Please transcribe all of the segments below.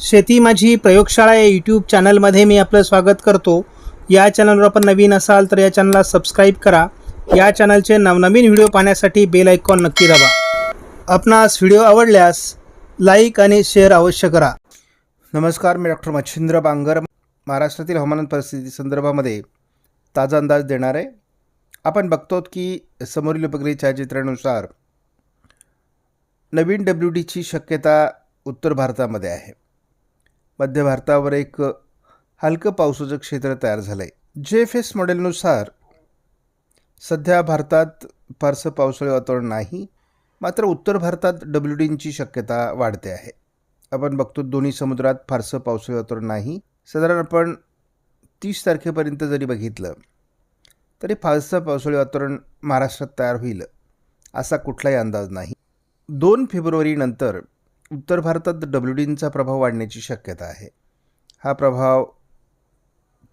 शेती माझी प्रयोगशाळा या यूट्यूब चॅनलमध्ये मी आपलं स्वागत करतो. या चॅनलवर आपण नवीन असाल तर या चॅनलला सबस्क्राईब करा. या चॅनलचे नवनवीन व्हिडिओ पाहण्यासाठी बेल आयकॉन नक्की दाबा. आपणास व्हिडिओ आवडल्यास लाईक आणि शेअर अवश्य करा. नमस्कार मी डॉक्टर मच्छिंद्र बांगर. महाराष्ट्रातील हवामान परिस्थिती संदर्भामध्ये ताजा अंदाज देणार. आहे आपण बघतो की समोरील उपग्रही छायाचित्रानुसार नवीन डब्ल्यू डीची शक्यता उत्तर भारतामध्ये आहे. मध्य भारतावर एक हलकं पावसाचं क्षेत्र तयार झालं आहे जे एफ एस मॉडेलनुसार सध्या भारतात फारसं पावसाळी वातावरण नाही मात्र उत्तर भारतात डब्ल्यू डींची शक्यता वाढते आहे. आपण बघतो दोन्ही समुद्रात फारसं पावसाळी वातावरण नाही. साधारण आपण तीस तारखेपर्यंत जरी बघितलं तरी फारसं पावसाळी वातावरण महाराष्ट्रात तयार होईल असा कुठलाही अंदाज नाही. दोन फेब्रुवारीनंतर उत्तर भारतात डब्ल्यू डींचा प्रभाव वाढण्याची शक्यता आहे. हा प्रभाव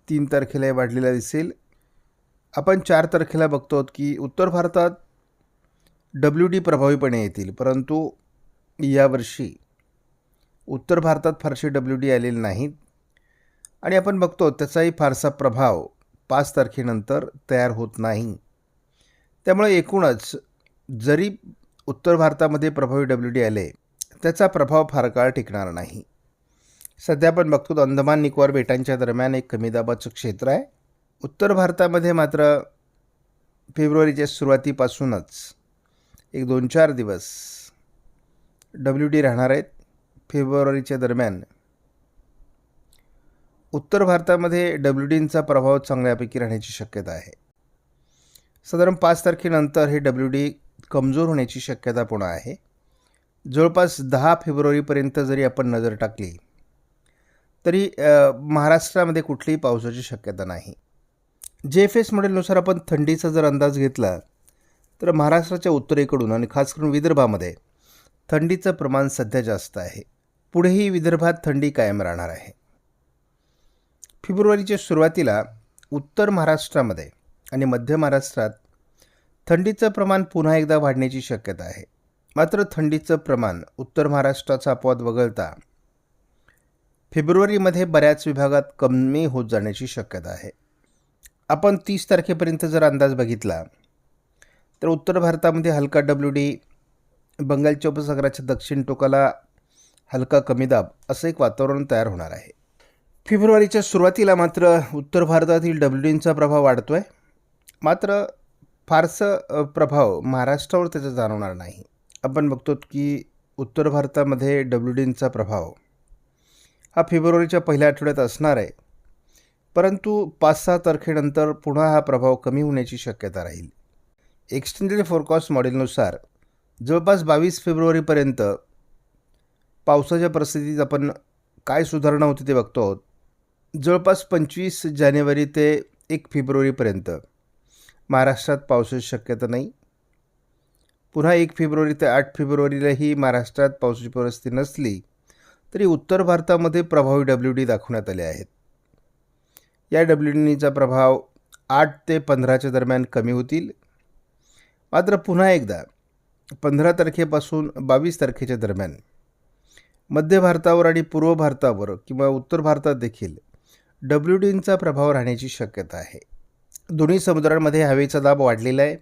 तीन तारखेला वाढलेला दिसेल. आपण चार तारखेला बघतो की उत्तर भारतात डब्ल्यू डी प्रभावीपणे येतील परंतु यावर्षी उत्तर भारतात फारसे डब्ल्यू डी आलेले नाहीत आणि आपण बघतो त्याचाही फारसा प्रभाव पाच तारखेनंतर तयार होत नाही. त्यामुळे एकूणच जरी उत्तर भारतामध्ये प्रभावी डब्ल्यू डी आले त्याचा प्रभाव फार काळ टिकणार नाही. सध्या आपण बघतो अंदमान निकोबार बेटांच्या दरम्यान एक कमी दाबाचं क्षेत्र आहे. उत्तर भारतामध्ये मात्र फेब्रुवारीच्या सुरुवातीपासूनच एक दोन चार दिवस डब्ल्यू डी राहणार आहेत. फेब्रुवारीच्या दरम्यान उत्तर भारतामध्ये डब्ल्यू डींचा प्रभाव चांगल्यापैकी राहण्याची शक्यता आहे. साधारण पाच तारखेनंतर हे डब्ल्यू डी कमजोर होण्याची शक्यता पुन्हा आहे. जवळपास दहा फेब्रुवारीपर्यंत जरी आपण नजर टाकली तरी महाराष्ट्रामध्ये कुठलीही पावसाची शक्यता नाही. जे एफ एस मॉडेलनुसार आपण थंडीचा जर अंदाज घेतला तर महाराष्ट्राच्या उत्तरेकडून आणि खास करून विदर्भामध्ये थंडीचं प्रमाण सध्या जास्त आहे. पुढेही विदर्भात थंडी कायम राहणार आहे. फेब्रुवारीच्या सुरुवातीला उत्तर महाराष्ट्रामध्ये आणि मध्य महाराष्ट्रात थंडीचं प्रमाण पुन्हा एकदा वाढण्याची शक्यता आहे. मात्र थंडीचं प्रमाण उत्तर महाराष्ट्राचा अपवाद वगळता फेब्रुवारीमध्ये बऱ्याच विभागात कमी होत जाण्याची शक्यता आहे. आपण तीस तारखेपर्यंत जर अंदाज बघितला तर उत्तर भारतामध्ये हलका डब्ल्यू डी बंगालच्या उपसागराच्या दक्षिण टोकाला हलका कमी दाब असं एक वातावरण तयार होणार आहे. फेब्रुवारीच्या सुरुवातीला मात्र उत्तर भारतातील डब्ल्यू डींचा प्रभाव वाढतो आहे मात्र फारसं प्रभाव महाराष्ट्रावर त्याचा जाणवणार नाही. आपण बघतो की उत्तर भारतामध्ये डब्ल्यू डींचा प्रभाव हा फेब्रुवारीच्या पहिल्या आठवड्यात असणार आहे. परंतु पाच सहा तारखेनंतर पुन्हा हा प्रभाव कमी होण्याची शक्यता राहील. एक्सटेंडेड फोरकास्ट मॉडेलनुसार जवळपास बावीस फेब्रुवारीपर्यंत पावसाच्या परिस्थितीत आपण काय सुधारणा होती ते बघतो आहोत. जवळपास पंचवीस जानेवारी ते एक फेब्रुवारीपर्यंत महाराष्ट्रात पावसाची शक्यता नाही. पुन्हा एक फेब्रुवारी ते आठ फेब्रुवारीलाही महाराष्ट्रात पावसाची परिस्थिती नसली तरी उत्तर भारतामध्ये प्रभावी डब्ल्यू डी दाखवण्यात आले आहेत. या डब्ल्यू डीचा प्रभाव आठ ते पंधराच्या दरम्यान कमी होतील. मात्र पुन्हा एकदा पंधरा तारखेपासून बावीस तारखेच्या दरम्यान मध्य भारतावर आणि पूर्व भारतावर किंवा उत्तर भारतात देखील डब्ल्यू डींचा प्रभाव राहण्याची शक्यता आहे. दोन्ही समुद्रांमध्ये हवेचा दाब वाढलेला आहे.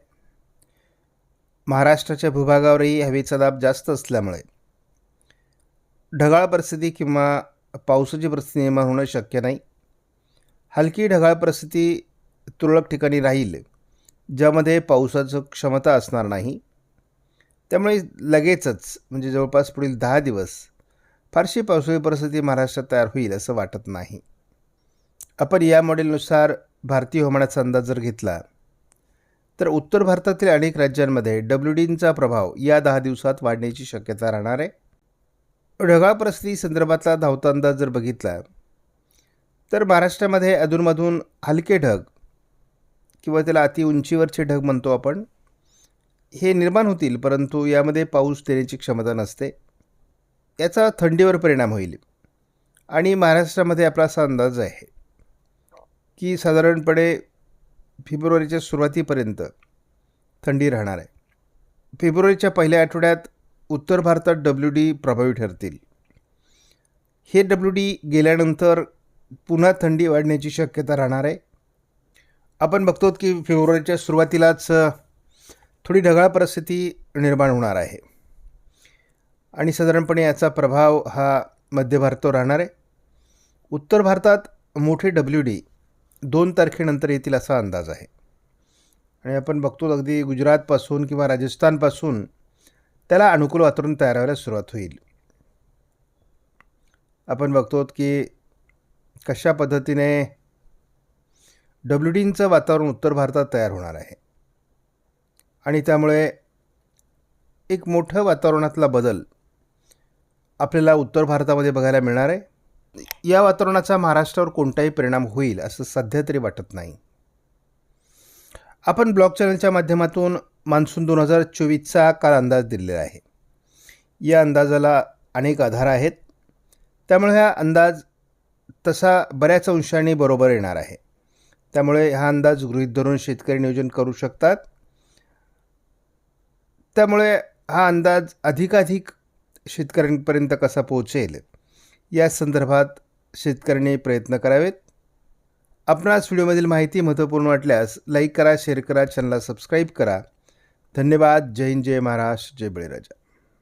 महाराष्ट्राच्या भूभागावरही हवेचा दाब जास्त असल्यामुळे. ढगाळ परिस्थिती किंवा पावसाची परिस्थिती निर्माण होणं शक्य नाही. हलकी ढगाळ परिस्थिती तुरळक ठिकाणी राहील ज्यामध्ये पावसाचं क्षमता असणार नाही. त्यामुळे लगेचच म्हणजे जवळपास पुढील दहा दिवस फारशी पावसाळी परिस्थिती महाराष्ट्रात तयार होईल असं वाटत नाही. आपण या मॉडेलनुसार भारतीय हवामानाचा अंदाज जर घेतला तर उत्तर भारतातील अनेक राज्यांमध्ये डब्ल्यू डींचा प्रभाव या दहा दिवसात वाढण्याची शक्यता राहणार आहे. ढगाळ परिस्थिती संदर्भातला धावता अंदाज जर बघितला तर महाराष्ट्रामध्ये अधूनमधून हलके ढग किंवा त्याला अति उंचीवरचे ढग म्हणतो आपण हे निर्माण होतील परंतु यामध्ये पाऊस देण्याची क्षमता नसते. याचा थंडीवर परिणाम होईल. आणि महाराष्ट्रामध्ये आपला असा अंदाज आहे की साधारणपणे फेब्रुवारीच्या सुरुवातीपर्यंत थंडी राहणार आहे. फेब्रुवारीच्या पहिल्या आठवड्यात उत्तर भारतात डब्ल्यू डी प्रभावी ठरतील. हे डब्ल्यू डी गेल्यानंतर पुन्हा थंडी वाढण्याची शक्यता राहणार आहे. आपण बघतो की फेब्रुवारीच्या सुरुवातीलाच थोडी ढगाळ परिस्थिती निर्माण होणार आहे. आणि साधारणपणे याचा प्रभाव हा मध्य भारतावर राहणार आहे. उत्तर भारतात मोठे डब्ल्यू डी दोन तारखेनंतर येतील असा अंदाज आहे. आणि आपण बघतो अगदी गुजरातपासून किंवा राजस्थानपासून त्याला अनुकूल वातावरण तयार व्हायला सुरुवात होईल. आपण बघतो की कशा पद्धतीने डब्ल्यू डींचं वातावरण उत्तर भारतात तयार होणार आहे. आणि त्यामुळे एक मोठं वातावरणातला बदल आपल्याला उत्तर भारतामध्ये बघायला मिळणार आहे. या वातावरणाचा महाराष्ट्रावर कोणताही परिणाम होईल असं सध्या तरी वाटत नाही. आपण ब्लॉग चॅनलच्या माध्यमातून मान्सून दोन हजार चोवीसचा काल अंदाज दिलेला आहे. या अंदाजाला अनेक आधार आहेत. त्यामुळे हा अंदाज तसा बऱ्याच अंशाने बरोबर येणार आहे. त्यामुळे हा अंदाज गृहीत धरून शेतकरी नियोजन करू शकतात. त्यामुळे हा अंदाज अधिकाधिक शेतकऱ्यांपर्यंत कसा पोहोचेल या संदर्भात शेतकऱ्यांनी प्रयत्न करावेत. आपणास व्हिडिओमधील माहिती महत्त्वपूर्ण वाटल्यास लाईक करा शेअर करा चॅनलला सबस्क्राईब करा. धन्यवाद. जय हिंद जय महाराष्ट्र जय बळीराजा.